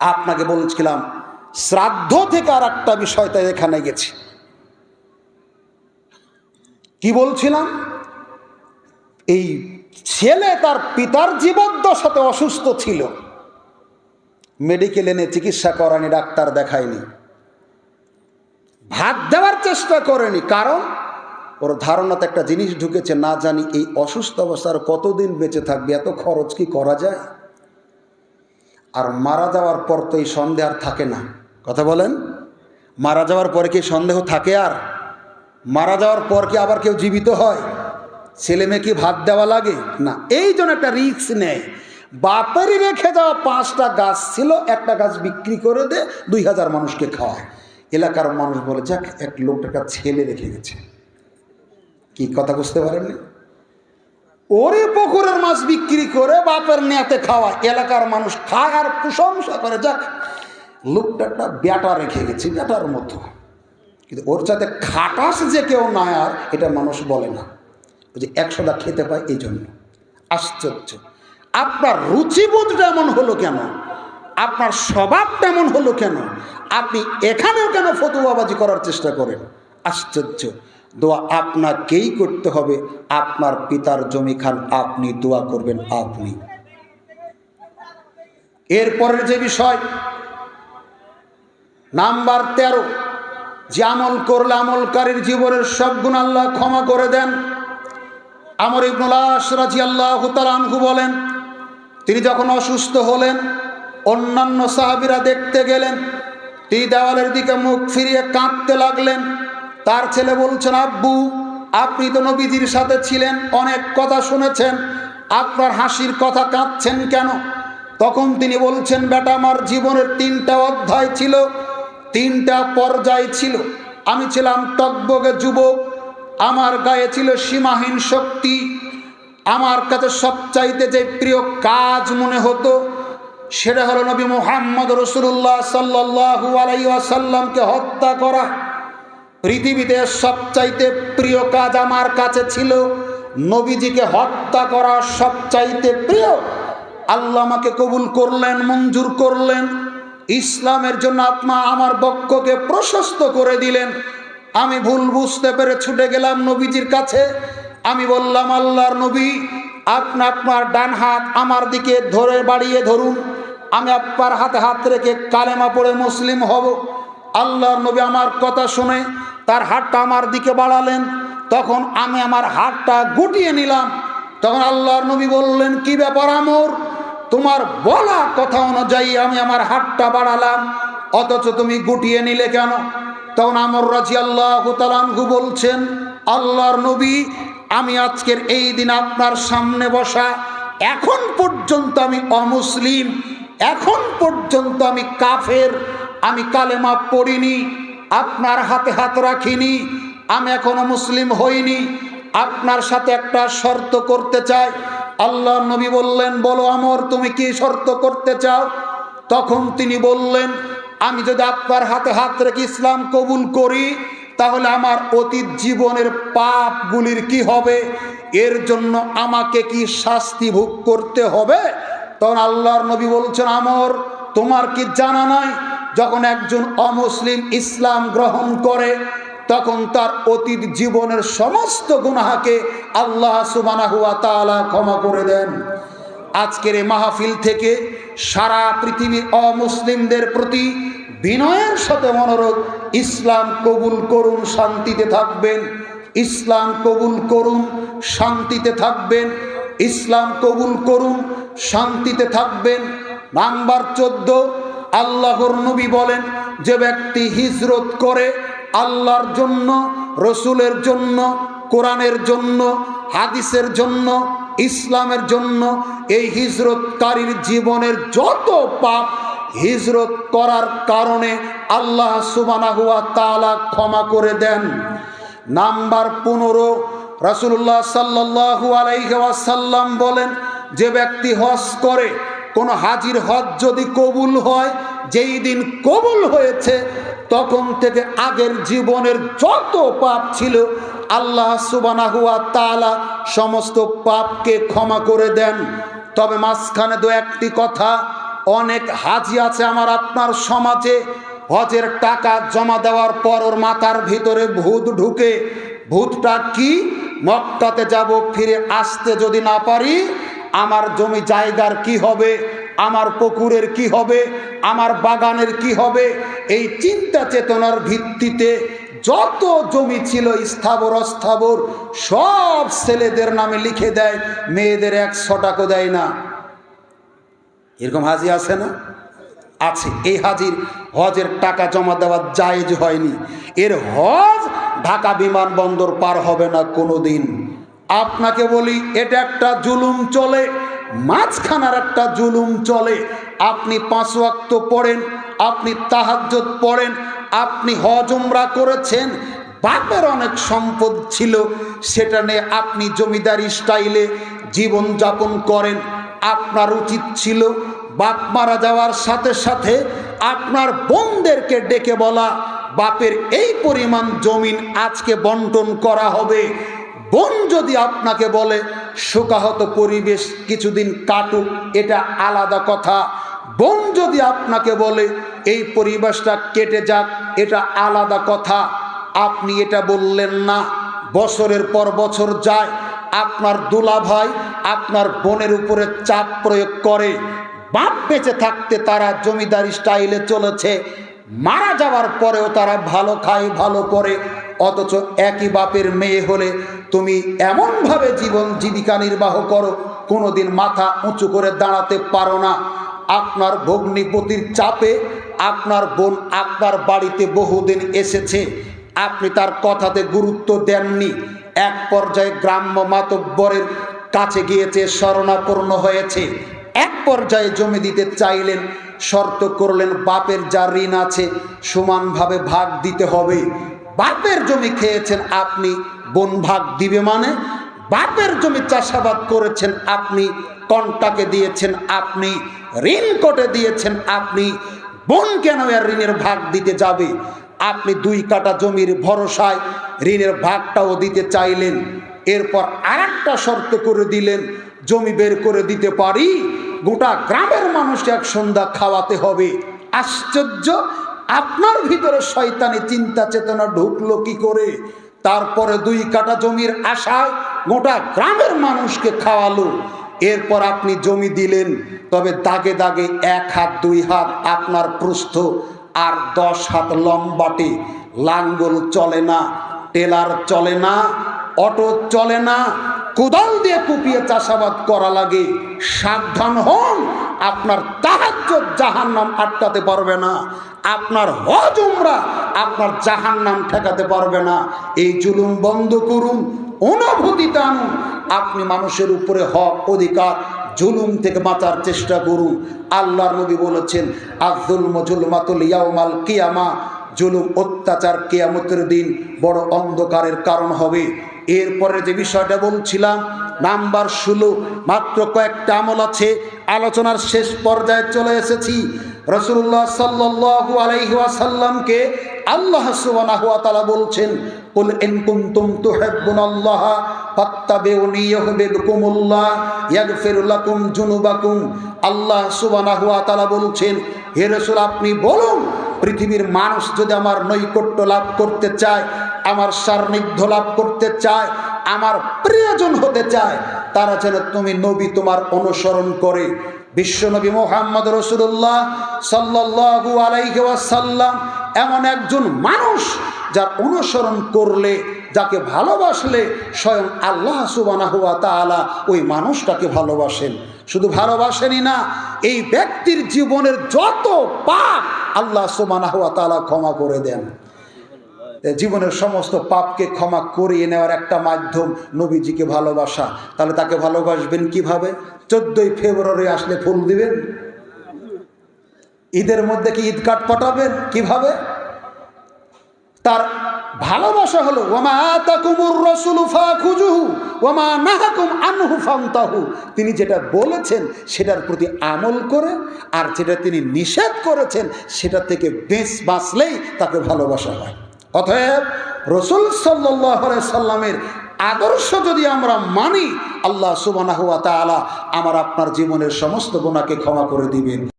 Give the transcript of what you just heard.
আপনাকে বলছিলাম, শ্রাদ্ধ থেকে আর একটা বিষয়টা এখানে গেছি। কি বলছিলাম? এই ছেলে তার পিতার জীবদ্দশাতে অসুস্থ ছিল। মেডিকেল এনে চিকিৎসা করানি ডাক্তার দেখায়নি। ভাত দেওয়ার চেষ্টা করেনি, কারণ ওর ধারণাতে একটা জিনিস ঢুকেছে, না জানি এই অসুস্থ অবস্থার কতদিন বেঁচে থাকবে, এত খরচ কি করা যায়? আর মারা যাওয়ার পর তো এই সন্দেহ আর থাকে না। কথা বলেন? মারা যাওয়ার পরে কি সন্দেহ থাকে আর? মারা যাওয়ার পর কি আবার কেউ জীবিত হয়? ছেলে মেয়ে কি ভাত দেওয়া লাগে? না। এই জন্য একটা রিস্ক নেয় বাপেরই রেখে যাওয়া পাঁচটা গাছ ছিল, একটা গাছ বিক্রি করে দে, দুই হাজার মানুষকে খাওয়ায়। এলাকার মানুষ বলে, যাক, এক লোকটা ছেলে রেখে গেছে। কি, কথা বুঝতে পারেননি? ওরে পুকুরের মাছ বিক্রি করে বাপের নেয়াতে খাওয়া এলাকার মানুষ খায় আর প্রশংসা করে, যাক। লোকটা একটা ব্যাটা রেখে গেছে, ব্যাটার মতো। কিন্তু ওর সাথে খাটাস যে কেউ নাই আর, এটা মানুষ বলে না। যে একশোটা খেতে পায় এই জন্য। আশ্চর্য। আপনার রুচিবোধটা এমন হলো কেন? আপনার স্বভাবটা এমন হলো কেন? আপনি এখানেও কেন ফতুয়াবাজি করার চেষ্টা করেন? আশ্চর্য। দোয়া আপনাকেই করতে হবে। আপনার পিতার জমি খান আপনি দোয়া করবেন আপনি। এরপরের যে বিষয়, নাম্বার তেরো, যে আমল করলে আমলকারীর জীবনের সব গুণ আল্লাহ ক্ষমা করে দেন। আমর ইবনুল্লাহ আল্লাহ বলেন, তিনি যখন অসুস্থ হলেন, অন্যান্য সাহাবিরা দেখতে গেলেন, তিনি দেওয়ালের দিকে মুখ ফিরিয়ে কাঁদতে লাগলেন। তার ছেলে বলছেন, আব্বু, আপনি তো নবীজির সাথে ছিলেন, অনেক কথা শুনেছেন, আপনার হাসির কথা কাঁদছেন কেন? তখন তিনি বলছেন, বেটা, আমার জীবনের তিনটা অধ্যায় ছিল, তিনটা পর্যায় ছিল। আমি ছিলাম টকবগে যুবক, আমার গায়ে ছিল সীমাহীন শক্তি। আমার কাছে সবচাইতে যে প্রিয় কাজ মনে হতো, সেটা হলো নবী মোহাম্মদ রসুল্লাহ সাল্লাহু আলাইসাল্লামকে হত্যা করা। পৃথিবীতে সবচাইতে প্রিয় কাজ আমার কাছে ছিল নবীজিকে হত্যা করা সবচাইতে প্রিয়। আল্লাহ আমাকে কবুল করলেন, মঞ্জুর করলেন। ইসলামের জন্য আত্মা আমার বক্ষকে প্রশস্ত করে দিলেন। আমি ভুল বুঝতে পেরে ছুটে গেলাম নবীজির কাছে। আমি বললাম, আল্লাহর নবী, আপনি আপনার ডান হাত আমার দিকে ধরে বাড়িয়ে ধরুন। আমি আপনার হাতে হাত রেখে কালেমা পড়ে মুসলিম হব। আল্লাহর নবী আমার কথা শুনে তার হাতটা আমার দিকে বাড়ালেন। তখন আমি আমার হাতটা গুটিয়ে নিলাম। তখন আল্লাহর নবী বললেন, কি ব্যাপার আমর? তোমার বলা কথা অনুযায়ী আমি আমার হাতটা বাড়ালাম। অথচ তুমি গুটিয়ে নিলে কেন? তখন আমর রাজি আল্লাহ তালানহু বলছেন, আল্লাহর নবী, আমি আজকের এই দিন আপনার সামনে বসা, এখন পর্যন্ত আমি অমুসলিম, এখন পর্যন্ত আমি কাফের, আমি কালেমা পড়িনি আপনার হাতে হাত রাখিনি, আমি এখনও মুসলিম হইনি, আপনার সাথে একটা শর্ত করতে চাই। আল্লাহ নবী বললেন, বলো আমর, তুমি কি শর্ত করতে চাও? তখন তিনি বললেন, আমি যদি আপনার হাতে হাত রেখে ইসলাম কবুল করি, তাহলে আমার অতীত জীবনের পাপগুলির কি হবে? এর জন্য আমাকে কি শাস্তি ভোগ করতে হবে? তখন আল্লাহর নবী বলছেন, আমর, তোমার কি জানা নাই? যখন একজন অমুসলিম ইসলাম গ্রহণ করে, তখন তার অতীত জীবনের সমস্ত গুনাহাকে আল্লাহ সুবানা হুয়া তালা ক্ষমা করে দেন। আজকের এই মাহফিল থেকে সারা পৃথিবীর অমুসলিমদের প্রতি বিনয়ের সাথে মনোরোধ ইসলাম কবুল করুন, শান্তিতে থাকবেন। ইসলাম কবুল করুন, শান্তিতে থাকবেন। ইসলাম কবুল করুন, শান্তিতে থাকবেন। নাম্বার চোদ্দ আল্লাহর নবী বলেন, যে ব্যক্তি হিজরত করে আল্লাহর জন্য, রসুলের জন্য, কোরআনের জন্য, হাদিসের জন্য, ইসলামের জন্য, এই হিজরতকারীর জীবনের যত পাপ হিজরত করার কারণে আল্লাহ সুবানা হুয়া তালা ক্ষমা করে দেন। নাম্বার পনেরো রাসুল্লাহ সাল্লাহু আলাইসাল্লাম বলেন, যে ব্যক্তি হজ করে কোনো হাজির হজ যদি কবুল হয়, যেই দিন কবুল হয়েছে, তখন থেকে আগের জীবনের যত পাপ ছিল, আল্লাহ সুবানা হুয়া তালা সমস্ত পাপকে ক্ষমা করে দেন। তবে মাঝখানে দু একটি কথা, অনেক হাজি আছে আমার আপনার সমাজে, হজের টাকা জমা দেওয়ার পর ওর মাথার ভিতরে ভূত ঢুকে। ভূতটা কি? মক্কাতে যাব, ফিরে আসতে যদি না পারি আমার জমি জায়গার কি হবে? আমার পুকুরের কি হবে? আমার বাগানের কি হবে? এই চিন্তা চেতনার ভিত্তিতে যত জমি ছিল স্থাবর অস্থাবর, সব ছেলেদের নামে লিখে দেয়, মেয়েদের এক টাকা দেয় না। এরকম হাজি আছে না? আছে। এই হাজির হজের টাকা জমা দেওয়া জায়েজ হয়নি। এর হজ ঢাকা বিমানবন্দর পার হবে না কোনো দিন আপনাকে বলি, এটা একটা জুলুম চলে, মাঝখানার একটা জুলুম চলে। আপনি পাঁচ ওয়াক্ত পড়েন, আপনি তাহাজ্জত পড়েন, আপনি হজমরা করেছেন, বাপের অনেক সম্পদ ছিল, সেটা নিয়ে আপনি জমিদারি স্টাইলে জীবনযাপন করেন। আপনার উচিত ছিল বাপ মারা যাওয়ার সাথে সাথে আপনার বোনদেরকে ডেকে বলা, বাপের এই পরিমাণ জমিন আজকে বন্টন করা হবে। বোন যদি আপনাকে বলে, শোকাহত পরিবেশ কিছুদিন কাটুক, এটা আলাদা কথা। বোন যদি আপনাকে বলে, এই পরিবেশটা কেটে যাক, এটা আলাদা কথা। আপনি এটা বললেন না। বছরের পর বছর যায়, আপনার দুলা ভাই আপনার বোনের উপরে চাপ প্রয়োগ করে। বাপ বেঁচে থাকতে তারা জমিদারি স্টাইলে চলেছে। মারা যাওয়ার পরেও তারা ভালো খায়, ভালো করে। অথচ একই বাপের মেয়ে হলে তুমি এমনভাবে জীবন জীবিকা নির্বাহ করো, কোনোদিন মাথা উঁচু করে দাঁড়াতে পারো না। আপনার ভগ্নিপতির চাপে আপনার বোন আপনার বাড়িতে বহুদিন এসেছে। আপনি তার কথাতে গুরুত্ব দেননি। এক পর্যায়ে গ্রাম্য মাতব্বরের কাছে গিয়েছে, শরণাপন্ন হয়েছে। এক পর্যায়ে জমি দিতে চাইলেন, শর্ত করলেন, বাপের যা ঋণ আছে, সমানভাবে ভাগ দিতে হবে। বাপের জমি খেয়েছেন আপনি, বন ভাগ দিবে মানে? বাপের জমি চাষাবাদ করেছেন আপনি, কন্টাকে দিয়েছেন আপনি ঋণ কোটে দিয়েছেন আপনি, বোন কেন আর ঋণের ভাগ দিতে যাবে? আপনি দুই কাটা জমির ভরসায় ঋণের ভাগটাও দিতে চাইলেন। এরপর আর শর্ত করে দিলেন, জমি বের করে দিতে পারি, গোটা গ্রামের মানুষকে এক সন্ধ্যা খাওয়াতে হবে। আশ্চর্য! আপনার ভিতরে শয়তানি চিন্তা চেতনা ঢুকলো কি করে? তারপরে দুই কাটা জমির আশায় গোটা গ্রামের মানুষকে খাওয়ালো। এরপর আপনি জমি দিলেন, তবে দাগে দাগে এক হাত, দুই হাত আপনার প্রস্থ আর দশ হাত লম্বাটে। লাঙ্গল চলে না, টেলার চলে না, অটো চলে না, কোদাল দিয়ে কুপিয়ে চাষাবাদ করা লাগে। সাবধান হন, আপনার তাহাজ্য জাহান নাম আটকাতে পারবে না। আপনার হজ উমরা আপনার জাহান নাম ঠেকাতে পারবে না। এই জুলুম বন্ধ করুন অনুভূতিতে আনুন আপনি মানুষের উপরে হক অধিকার, জুলুম থেকে বাঁচার চেষ্টা করুন। আল্লাহর নবী বলেছেন আব্দুল মজুলমাতুল ইয়াউমাল কিয়ামা। জুলুম অত্যাচার কেয়ামতের দিন বড় অন্ধকারের কারণ হবে। এরপরে যে বিষয়টা বলছিলাম নাম্বার ষোলো, মাত্র কয়েকটা আমল আছে, আলোচনার শেষ পর্যায়ে চলে এসেছি। রসুল্লাহ সাল্লু আলাইহি ওয়াসাল্লামকে আল্লাহ তাআলা বলছেন, কুল ইন কুনতুম তুহিব্বুনাল্লাহ ফাত্তাবিউনি ইউহিব্বুকুমুল্লাহ ইয়াগফির লাকুম যুনুবাকুম। আল্লাহ সুবহানাহু ওয়া তাআলা বলছেন, হে রাসূল, আপনি বলুন, পৃথিবীর মানুষ যদি আমার নৈকট্য লাভ করতে চায়, আমার সান্নিধ্য লাভ করতে চায় আমার প্রিয়জন হতে চায়, তারা যেন তুমি নবী তোমার অনুসরণ করে। বিশ্বনবী মোহাম্মদ রসুল্লাহ সাল্লাহু আলাইহি ওয়াসাল্লাম এমন একজন মানুষ যার অনুসরণ করলে, যাকে ভালোবাসলে স্বয়ং আল্লাহ সুবানা হুয়া তালা ওই মানুষটাকে ভালোবাসেন। শুধু ভালোবাসেনই না, এই ব্যক্তির জীবনের যত পাপ আল্লাহ সুবানা হুয়া তালা ক্ষমা করে দেন। জীবনের সমস্ত পাপকে ক্ষমা করিয়ে নেওয়ার একটা মাধ্যম নবীজিকে ভালোবাসা। তাহলে তাকে ভালোবাসবেন কীভাবে? চোদ্দই ফেব্রুয়ারি আসলে ফুল দিবেন? ঈদের মধ্যে কি ঈদ কাট পাঠাবেন? কীভাবে? তার ভালোবাসা হলো নাহাকুম তিনি যেটা বলেছেন, সেটার প্রতি আমল করে, আর যেটা তিনি নিষেধ করেছেন, সেটা থেকে বেশ বাঁচলেই তাকে ভালোবাসা হয়। অতএব রসুল সাল্লাহ সাল্লামের আদর্শ যদি আমরা মানি, আল্লাহ সুবানা হুয়া তালা আমার আপনার জীবনের সমস্ত গুণাকে ক্ষমা করে দিবেন।